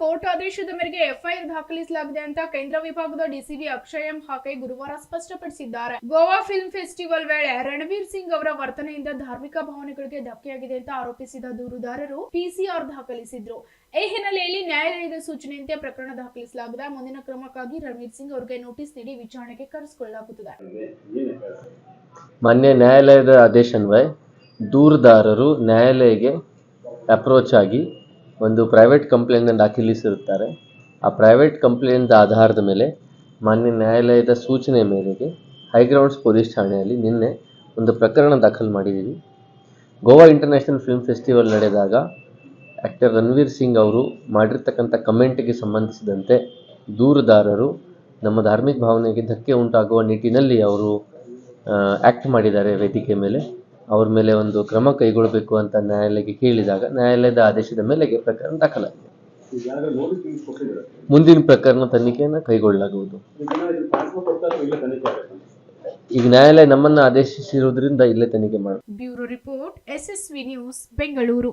Court ಆದೇಶದ ಮೇರೆಗೆ FIR ದಾಖಲಿಸಲಾಗಿದೆ ಅಂತ ಕೇಂದ್ರ ವಿಭಾಗದ ಡಿಸಿಬಿ ಅಕ್ಷಯ್ ಎಂ ಹಾಕೆ ಗುರುವಾರ ಸ್ಪಷ್ಟಪಡಿಸಿದ್ದಾರೆ. ಗೋವಾ ಫಿಲ್ಮ್ ಫೆಸ್ಟಿವಲ್ ವೇಳೆ ರಣವೀರ್ ಸಿಂಗ್ ಅವರ ವರ್ತನೆಯಿಂದ ಧಾರ್ಮಿಕ ಭಾವನೆಗಳಿಗೆ ಧಕ್ಕೆಯಾಗಿದೆ ಅಂತ ಆರೋಪಿಸಿದ ದೂರುದಾರರು ಪಿಸಿಆರ್ ದಾಖಲಿಸಿದ್ರು. ಈ ಹಿನ್ನೆಲೆಯಲ್ಲಿ ನ್ಯಾಯಾಲಯದ ಸೂಚನೆಯಂತೆ ಪ್ರಕರಣ ದಾಖಲಿಸಲಾಗಿದೆ. ಮುಂದಿನ ಕ್ರಮಕ್ಕಾಗಿ ರಣವೀರ್ ಸಿಂಗ್ ಅವರಿಗೆ ನೋಟಿಸ್ ನೀಡಿ ವಿಚಾರಣೆಗೆ ಕರೆಸಿಕೊಳ್ಳಲಾಗುತ್ತದೆ. ಮಾನ್ಯ ನ್ಯಾಯಾಲಯದ ಆದೇಶನ್ವಯ ದೂರುದಾರರು ನ್ಯಾಯಾಲಯಕ್ಕೆ ಅಪ್ರೋಚ್ ಆಗಿ ಒಂದು ಪ್ರೈವೇಟ್ ಕಂಪ್ಲೇಂಟನ್ನು ದಾಖಲಿಸಿರುತ್ತಾರೆ. ಆ ಪ್ರೈವೇಟ್ ಕಂಪ್ಲೇಂಟ್ ಆಧಾರದ ಮೇಲೆ ಮಾನ್ಯ ನ್ಯಾಯಾಲಯದ ಸೂಚನೆ ಮೇರೆಗೆ ಹೈಗ್ರೌಂಡ್ಸ್ ಪೊಲೀಸ್ ಠಾಣೆಯಲ್ಲಿ ನಿನ್ನೆ ಒಂದು ಪ್ರಕರಣ ದಾಖಲು ಮಾಡಿದ್ದೀವಿ. ಗೋವಾ ಇಂಟರ್ನ್ಯಾಷನಲ್ ಫಿಲ್ಮ್ ಫೆಸ್ಟಿವಲ್ ನಡೆದಾಗ ಆ್ಯಕ್ಟರ್ ರಣವೀರ್ ಸಿಂಗ್ ಅವರು ಮಾಡಿರ್ತಕ್ಕಂಥ ಕಮೆಂಟ್ಗೆ ಸಂಬಂಧಿಸಿದಂತೆ ದೂರುದಾರರು ನಮ್ಮ ಧಾರ್ಮಿಕ ಭಾವನೆಗೆ ಧಕ್ಕೆ ಉಂಟಾಗುವ ನಿಟ್ಟಿನಲ್ಲಿ ಅವರು ಆ್ಯಕ್ಟ್ ಮಾಡಿದ್ದಾರೆ ವೇದಿಕೆ ಮೇಲೆ. ಅವ್ರ ಮೇಲೆ ಒಂದು ಕ್ರಮ ಕೈಗೊಳ್ಳಬೇಕು ಅಂತ ನ್ಯಾಯಾಲಯಕ್ಕೆ ಕೇಳಿದಾಗ ನ್ಯಾಯಾಲಯದ ಆದೇಶದ ಮೇಲೆಗೆ ಪ್ರಕರಣ ದಾಖಲಾಗಿದೆ. ಮುಂದಿನ ಪ್ರಕರಣ ತನಿಖೆಯನ್ನು ಕೈಗೊಳ್ಳಲಾಗುವುದು. ಈಗ ನ್ಯಾಯಾಲಯ ನಮ್ಮನ್ನ ಆದೇಶಿಸಿರುವುದರಿಂದ ಇಲ್ಲೇ ತನಿಖೆ ಮಾಡಿ. Bureau report, SSV news, Bengaluru.